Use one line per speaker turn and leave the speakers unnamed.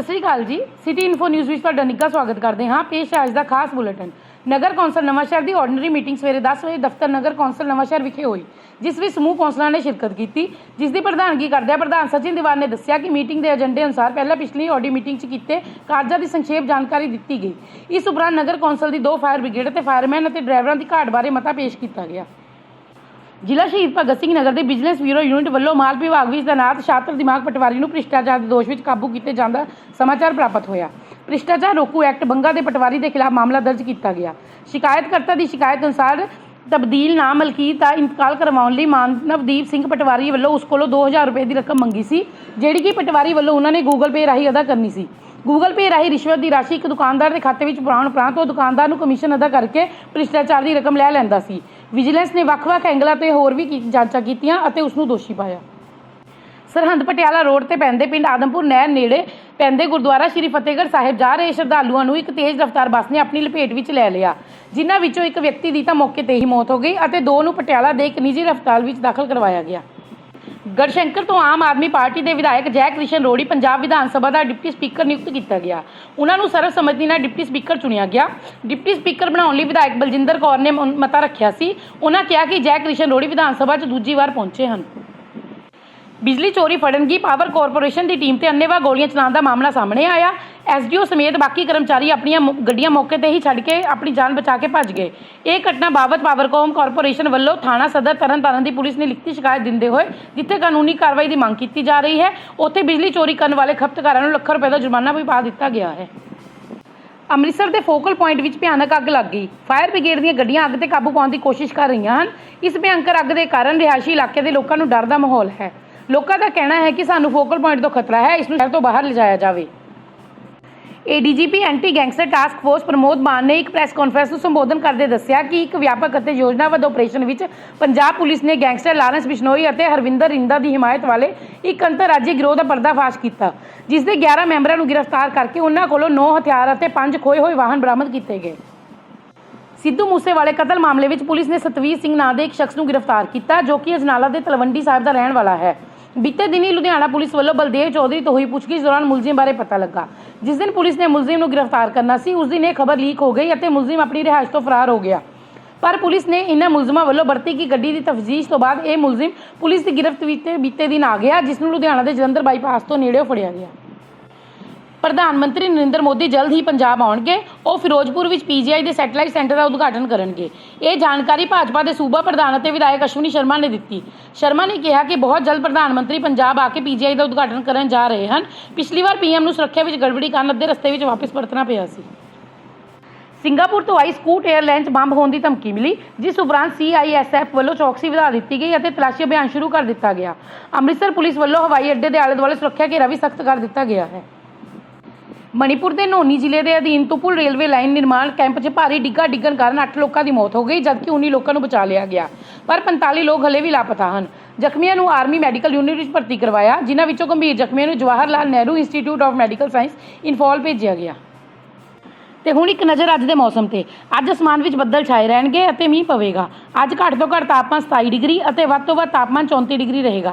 ਸਤਿ ਸ੍ਰੀ ਅਕਾਲ ਜੀ। City info news ਵਿੱਚ ਤੁਹਾਡਾ ਨਿੱਘਾ ਸਵਾਗਤ ਕਰਦੇ ਹਾਂ। ਪੇਸ਼ ਹੈ ਅੱਜ ਦਾ ਖਾਸ ਬੁਲੇਟਿਨ। ਨਗਰ ਕੌਂਸਲ ਨਵਾਂਸ਼ਹਿਰ ਦੀ ਆਰਡੀਨਰੀ ਮੀਟਿੰਗ ਸਵੇਰੇ 10 ਵਜੇ ਦਫ਼ਤਰ ਨਗਰ ਕੌਂਸਲ ਨਵਾਂਸ਼ਹਿਰ ਵਿਖੇ ਹੋਈ, ਜਿਸ ਵਿੱਚ ਸਮੂਹ ਕੌਂਸਲਰਾਂ ਨੇ ਸ਼ਿਰਕਤ ਕੀਤੀ, ਜਿਸ ਦੀ ਪ੍ਰਧਾਨਗੀ ਕਰਦਿਆਂ ਪ੍ਰਧਾਨ ਸਚਿਨ ਦੀਵਾਨ ਨੇ ਦੱਸਿਆ ਕਿ ਮੀਟਿੰਗ ਦੇ ਏਜੰਡੇ ਅਨੁਸਾਰ ਪਹਿਲਾਂ ਪਿਛਲੀ ਆਡੀ ਮੀਟਿੰਗ 'ਚ ਕੀਤੇ ਕਾਰਜਾਂ ਦੀ ਸੰਖੇਪ ਜਾਣਕਾਰੀ ਦਿੱਤੀ ਗਈ। ਇਸ ਉਪਰੰਤ ਨਗਰ ਕੌਂਸਲ ਦੀ ਦੋ ਫਾਇਰ ਬ੍ਰਿਗੇਡ ਅਤੇ ਫਾਇਰਮੈਨ ਅਤੇ ਡਰਾਈਵਰਾਂ ਦੀ ਘਾਟ ਬਾਰੇ ਮਤਾ ਪੇਸ਼ ਕੀਤਾ ਗਿਆ। ਜ਼ਿਲ੍ਹਾ ਸ਼ਹੀਦ ਭਗਤ ਸਿੰਘ ਨਗਰ ਦੇ ਬਿਜ਼ਨਸ ਬਿਊਰੋ ਯੂਨਿਟ ਵੱਲੋਂ ਮਾਲ ਵਿਭਾਗ ਵਿੱਚ ਤੈਨਾਤ ਛਾਤਰ ਦਿਮਾਗ ਪਟਵਾਰੀ ਨੂੰ ਭ੍ਰਿਸ਼ਟਾਚਾਰ ਦੇ ਦੋਸ਼ ਵਿੱਚ ਕਾਬੂ ਕੀਤੇ ਜਾਣ ਦਾ ਸਮਾਚਾਰ ਪ੍ਰਾਪਤ ਹੋਇਆ। ਭ੍ਰਿਸ਼ਟਾਚਾਰ ਰੋਕੂ ਐਕਟ ਬੰਗਾ ਦੇ ਪਟਵਾਰੀ ਦੇ ਖਿਲਾਫ ਮਾਮਲਾ ਦਰਜ ਕੀਤਾ ਗਿਆ। ਸ਼ਿਕਾਇਤਕਰਤਾ ਦੀ ਸ਼ਿਕਾਇਤ ਅਨੁਸਾਰ ਤਬਦੀਲ ਨਾਮ ਮਲਕੀਤ ਦਾ ਇੰਤਕਾਲ ਕਰਵਾਉਣ ਲਈ ਮਾਨਵਦੀਪ ਸਿੰਘ ਪਟਵਾਰੀ ਵੱਲੋਂ ਉਸ ਕੋਲੋਂ 2000 ਰੁਪਏ ਦੀ ਰਕਮ ਮੰਗੀ ਸੀ, ਜਿਹੜੀ ਕਿ ਪਟਵਾਰੀ ਵੱਲੋਂ ਉਹਨਾਂ ਨੇ ਗੂਗਲ ਪੇ ਰਾਹੀਂ ਅਦਾ ਕਰਨੀ ਸੀ। ਗੂਗਲ ਪੇ ਰਾਹੀਂ ਰਿਸ਼ਵਤ ਦੀ ਰਾਸ਼ੀ ਇੱਕ ਦੁਕਾਨਦਾਰ ਦੇ ਖਾਤੇ ਵਿੱਚ ਪਾਉਣ ਉਪਰੰਤ ਉਹ ਦੁਕਾਨਦਾਰ ਨੂੰ ਕਮਿਸ਼ਨ ਅਦਾ ਕਰਕੇ ਭ੍ਰਿਸ਼ਟਾਚਾਰ ਦੀ ਰਕਮ ਲੈ ਲੈਂਦਾ ਸੀ। ਵਿਜੀਲੈਂਸ ਨੇ ਵੱਖ-ਵੱਖ ਐਂਗਲਾਂ ਤੇ ਹੋਰ ਵੀ ਜਾਂਚਾਂ ਕੀਤੀਆਂ ਅਤੇ ਉਸ ਨੂੰ ਦੋਸ਼ੀ ਪਾਇਆ। ਸਰਹੰਦ ਪਟਿਆਲਾ ਰੋਡ ਤੇ ਪੈਂਦੇ ਪਿੰਡ ਆਦਮਪੁਰ ਨਹਿਰ ਨੇੜੇ ਪੈਂਦੇ ਗੁਰਦੁਆਰਾ ਸ਼੍ਰੀ ਫਤਿਹਗੜ੍ਹ ਸਾਹਿਬ ਜਾ ਰਹੇ ਸ਼ਰਧਾਲੂਆਂ ਨੂੰ ਇੱਕ ਤੇਜ਼ ਰਫ਼ਤਾਰ ਬੱਸ ਨੇ ਆਪਣੀ ਲਪੇਟ ਵਿੱਚ ਲੈ ਲਿਆ। ਜਿਨ੍ਹਾਂ ਵਿੱਚੋਂ ਇੱਕ ਵਿਅਕਤੀ ਦੀ ਤਾਂ ਮੌਕੇ ਤੇ ਹੀ ਮੌਤ ਹੋ ਗਈ ਅਤੇ ਦੋ ਨੂੰ ਪਟਿਆਲਾ ਦੇ ਇੱਕ ਨਿੱਜੀ ਹਸਪਤਾਲ ਵਿੱਚ ਦਾਖਲ ਕਰਵਾਇਆ ਗਿਆ। ਗੜਸ਼ੰਕਰ ਤੋਂ ਆਮ ਆਦਮੀ ਪਾਰਟੀ ਦੇ ਵਿਧਾਇਕ ਜੈ ਕ੍ਰਿਸ਼ਨ ਰੋੜੀ ਪੰਜਾਬ ਵਿਧਾਨ ਸਭਾ ਦਾ ਡਿਪਟੀ ਸਪੀਕਰ ਨਿਯੁਕਤ ਕੀਤਾ ਗਿਆ। ਉਹਨਾਂ ਨੂੰ ਸਰਬਸੰਮਤੀ ਨਾਲ ਡਿਪਟੀ ਸਪੀਕਰ ਚੁਣਿਆ ਗਿਆ। ਡਿਪਟੀ ਸਪੀਕਰ ਬਣਾਉਣ ਲਈ ਵਿਧਾਇਕ ਬਲਜਿੰਦਰ ਕੌਰ ਨੇ ਮਤਾ ਰੱਖਿਆ ਸੀ। ਉਹਨਾਂ ਕਿਹਾ ਕਿ ਜੈ ਕ੍ਰਿਸ਼ਨ ਰੋੜੀ ਵਿਧਾਨ ਸਭਾ 'ਚ ਦੂਜੀ ਵਾਰ ਪਹੁੰਚੇ ਹਨ। ਬਿਜਲੀ ਚੋਰੀ ਫੜਨ ਗਈ। ਪਾਵਰ ਕਾਰਪੋਰੇਸ਼ਨ ਦੀ ਟੀਮ ਤੇ ਅੰਨੇਵਾਹ ਗੋਲੀਆਂ ਚਲਾਉਣ ਦਾ ਮਾਮਲਾ ਸਾਹਮਣੇ ਆਇਆ। ਐਸਡੀਓ ਸਮੇਤ ਬਾਕੀ ਕਰਮਚਾਰੀ ਆਪਣੀਆਂ ਗੱਡੀਆਂ ਮੌਕੇ ਤੇ ਹੀ ਛੱਡ ਕੇ ਆਪਣੀ ਜਾਨ ਬਚਾ ਕੇ ਭੱਜ ਗਏ। ਇਹ ਘਟਨਾ ਬਾਬਤ ਪਾਵਰਕੌਮ ਕਾਰਪੋਰੇਸ਼ਨ ਵੱਲੋਂ ਥਾਣਾ ਸਦਰ ਤਰਨਤਾਰਨ ਦੀ ਪੁਲਿਸ ਨੇ ਲਿਖਤੀ ਸ਼ਿਕਾਇਤ ਦਿੰਦੇ ਹੋਏ ਜਿੱਥੇ ਕਾਨੂੰਨੀ ਕਾਰਵਾਈ ਦੀ ਮੰਗ ਕੀਤੀ ਜਾ ਰਹੀ ਹੈ, ਉੱਥੇ ਬਿਜਲੀ ਚੋਰੀ ਕਰਨ ਵਾਲੇ ਖਪਤਕਾਰਾਂ ਨੂੰ ਲੱਖਾਂ ਰੁਪਏ ਦਾ ਜੁਰਮਾਨਾ ਵੀ ਪਾ ਦਿੱਤਾ ਗਿਆ ਹੈ। ਅੰਮ੍ਰਿਤਸਰ ਦੇ ਫੋਕਲ ਪੁਆਇੰਟ ਵਿੱਚ ਭਿਆਨਕ ਅੱਗ ਲੱਗ ਗਈ। ਫਾਇਰ ਬ੍ਰਿਗੇਡ ਦੀਆਂ ਗੱਡੀਆਂ ਅੱਗ ਤੇ ਕਾਬੂ ਪਾਉਣ ਦੀ ਕੋਸ਼ਿਸ਼ ਕਰ ਰਹੀਆਂ ਹਨ। ਇਸ ਭਿਅੰਕਰ ਅੱਗ ਦੇ ਕਾਰਨ ਰਿਹਾਇਸ਼ੀ ਇਲਾਕੇ ਦੇ ਲੋਕਾਂ ਨੂੰ ਡਰ ਦਾ ਮਾਹੌਲ ਹੈ। ਲੋਕਾਂ ਦਾ ਕਹਿਣਾ ਹੈ ਕਿ ਸਾਨੂੰ ਫੋਕਲ ਪੁਆਇੰਟ ਤੋਂ ਖਤਰਾ ਹੈ, ਇਸ ਨੂੰ ਸ਼ਹਿਰ ਤੋਂ ਬਾਹਰ ਲਿਜਾਇਆ ਜਾਵੇ। ADGP anti gangster task force Pramod Maan ਨੇ ਇੱਕ ਪ੍ਰੈਸ ਕਾਨਫਰੰਸ ਨੂੰ ਸੰਬੋਧਨ ਕਰਦੇ ਦੱਸਿਆ ਕਿ ਇੱਕ ਵਿਆਪਕ ਅਤੇ ਯੋਜਨਾਬੱਧ ਆਪਰੇਸ਼ਨ ਵਿੱਚ ਪੰਜਾਬ ਪੁਲਿਸ ਨੇ ਗੈਂਗਸਟਰ ਲਾਰੈਂਸ ਬਿਸ਼ਨੋਈ ਅਤੇ ਹਰਵਿੰਦਰ ਰਿੰਦਾ ਦੀ ਹਿਮਾਇਤ ਵਾਲੇ ਇੱਕ ਅੰਤਰਰਾਜੀ ਗਿਰੋਹ ਦਾ ਪਰਦਾਫਾਸ਼ ਕੀਤਾ, ਜਿਸ ਦੇ 11 ਮੈਂਬਰਾਂ ਨੂੰ ਗ੍ਰਿਫਤਾਰ ਕਰਕੇ ਉਹਨਾਂ ਕੋਲੋਂ 9 ਹਥਿਆਰ ਅਤੇ 5 ਖੋਏ ਹੋਏ ਵਾਹਨ ਬਰਾਮਦ ਕੀਤੇ ਗਏ। ਸਿੱਧੂ ਮੂਸੇਵਾਲੇ ਕਤਲ ਮਾਮਲੇ ਵਿੱਚ ਪੁਲਿਸ ਨੇ ਸਤਵੀਰ ਸਿੰਘ ਨਾਂ ਦੇ ਇੱਕ ਸ਼ਖਸ ਨੂੰ ਗ੍ਰਿਫਤਾਰ ਕੀਤਾ, ਜੋ ਕਿ ਅਜਨਾਲਾ ਦੇ ਤਲਵੰਡੀ ਸਾਹਿਬ ਦਾ ਰਹਿਣ ਵਾਲਾ ਹੈ। ਬੀਤੇ ਦਿਨੀ ਲੁਧਿਆਣਾ ਪੁਲਿਸ ਵੱਲੋਂ ਬਲਦੇਵ ਚੌਧਰੀ ਤੋਂ ਹੋਈ ਪੁੱਛਗਿੱਛ ਦੌਰਾਨ ਮੁਲਜ਼ਮ ਬਾਰੇ ਪਤਾ ਲੱਗਾ ਜਿਸ ਦਿਨ ਪੁਲਿਸ ਨੇ ਮੁਲਜ਼ਮ ਨੂੰ ਗ੍ਰਿਫਤਾਰ ਕਰਨਾ ਸੀ ਉਸ ਦਿਨ ਇਹ ਖਬਰ ਲੀਕ ਹੋ ਗਈ ਅਤੇ ਮੁਲਜ਼ਮ ਆਪਣੀ ਰਿਹਾਇਸ਼ ਤੋਂ ਫਰਾਰ ਹੋ ਗਿਆ ਪਰ ਪੁਲਿਸ ਨੇ ਇਹਨਾਂ ਮੁਲਜ਼ਮਾਂ ਵੱਲੋਂ ਵਰਤੀ ਗਈ ਗੱਡੀ ਦੀ ਤਫਤੀਸ਼ ਤੋਂ ਬਾਅਦ ਇਹ ਮੁਲਜ਼ਮ ਪੁਲਿਸ ਦੀ ਗ੍ਰਿਫ਼ਤ ਵਿੱਚ ਬੀਤੇ ਦਿਨ ਆ ਗਿਆ ਜਿਸ ਨੂੰ ਲੁਧਿਆਣਾ ਦੇ ਜਲੰਧਰ ਬਾਈਪਾਸ ਤੋਂ ਨੇੜਿਓਂ ਫੜਿਆ ਗਿਆ ਪ੍ਰਧਾਨ ਮੰਤਰੀ ਨਰਿੰਦਰ ਮੋਦੀ ਜਲਦ ਹੀ ਪੰਜਾਬ ਆਉਣਗੇ, ਉਹ ਫਿਰੋਜ਼ਪੁਰ ਵਿੱਚ ਪੀਜੀਆਈ ਦੇ ਸੈਟੇਲਾਈਟ ਸੈਂਟਰ ਦਾ ਉਦਘਾਟਨ ਕਰਨਗੇ। ਇਹ ਜਾਣਕਾਰੀ ਭਾਜਪਾ ਦੇ ਸੂਬਾ ਪ੍ਰਧਾਨ ਅਤੇ ਵਿਧਾਇਕ ਅਸ਼ਵਨੀ ਸ਼ਰਮਾ ਨੇ ਦਿੱਤੀ। ਸ਼ਰਮਾ ਨੇ ਕਿਹਾ ਕਿ ਬਹੁਤ ਜਲਦ ਪ੍ਰਧਾਨ ਮੰਤਰੀ ਪੰਜਾਬ ਆ ਕੇ ਪੀਜੀਆਈ ਦਾ ਉਦਘਾਟਨ ਕਰਨ ਜਾ ਰਹੇ ਹਨ। ਪਿਛਲੀ ਵਾਰ ਪੀਐਮ ਨੂੰ ਸੁਰੱਖਿਆ ਵਿੱਚ ਗੜਬੜੀ ਕਾਰਨ ਅੱਧੇ ਰਸਤੇ ਵਿੱਚ ਵਾਪਸ ਪਰਤਣਾ ਪਿਆ ਸੀ। ਸਿੰਗਾਪੁਰ ਤੋਂ ਆਈ ਸਕੂਟ 에ਅਰਲਾਈਨਸ ਬੰਬ ਹੋਣ ਦੀ ਧਮਕੀ ਮਿਲੀ, ਜਿਸ ਉਪਰੰਤ ਸੀਆਈਐਸਐਫ ਵੱਲੋਂ ਚੌਕਸੀ ਵਧਾ ਦਿੱਤੀ ਗਈ ਅਤੇ ਤਲਾਸ਼ੀ ਅਭਿਆਨ ਸ਼ੁਰੂ ਕਰ ਦਿੱਤਾ ਗਿਆ। ਅੰਮ੍ਰਿਤਸਰ ਪੁਲਿਸ ਵੱਲੋਂ ਹਵਾਈ ਅੱਡੇ ਦੇ ਆਲੇ ਦੁਆਲੇ ਸੁਰੱਖਿਆ ਘੇਰਾ ਵੀ ਸਖਤ ਕਰ ਦਿੱਤਾ ਗਿਆ ਹੈ। ਮਣੀਪੁਰ ਦੇ ਨੋਨੀ ਜ਼ਿਲ੍ਹੇ ਦੇ ਅਧੀਨ ਤੁਪੁਲ ਰੇਲਵੇ ਲਾਈਨ ਨਿਰਮਾਣ ਕੈਂਪ 'ਚ ਭਾਰੀ ਡਿੱਗਾ ਡਿੱਗਣ ਕਾਰਨ 8 ਲੋਕਾਂ ਦੀ ਮੌਤ ਹੋ ਗਈ, ਜਦਕਿ 19 ਲੋਕਾਂ ਨੂੰ ਬਚਾ ਲਿਆ ਗਿਆ। ਪਰ 45 ਲੋਕ ਹਲੇ ਵੀ ਲਾਪਤਾ ਹਨ। ਜ਼ਖਮੀਆਂ ਨੂੰ ਆਰਮੀ ਮੈਡੀਕਲ ਯੂਨਿਟ ਵਿੱਚ ਭਰਤੀ ਕਰਵਾਇਆ, ਜਿਨ੍ਹਾਂ ਵਿੱਚੋਂ ਗੰਭੀਰ ਜ਼ਖਮੀਆਂ ਨੂੰ Jawahar Lal Nehru institute of medical science Imphal ਭੇਜਿਆ ਗਿਆ। ਤੇ ਹੁਣ ਇੱਕ ਨਜ਼ਰ ਅੱਜ ਦੇ ਮੌਸਮ ਤੇ। ਅੱਜ ਅਸਮਾਨ ਵਿੱਚ ਬੱਦਲ ਛਾਏ ਰਹਿਣਗੇ ਅਤੇ ਮੀਂਹ ਪਵੇਗਾ। ਅੱਜ ਘੱਟ ਤੋਂ ਘੱਟ ਤਾਪਮਾਨ 27 ਡਿਗਰੀ ਅਤੇ ਵੱਧ ਤੋਂ ਵੱਧ ਤਾਪਮਾਨ 34 ਡਿਗਰੀ ਰਹੇਗਾ।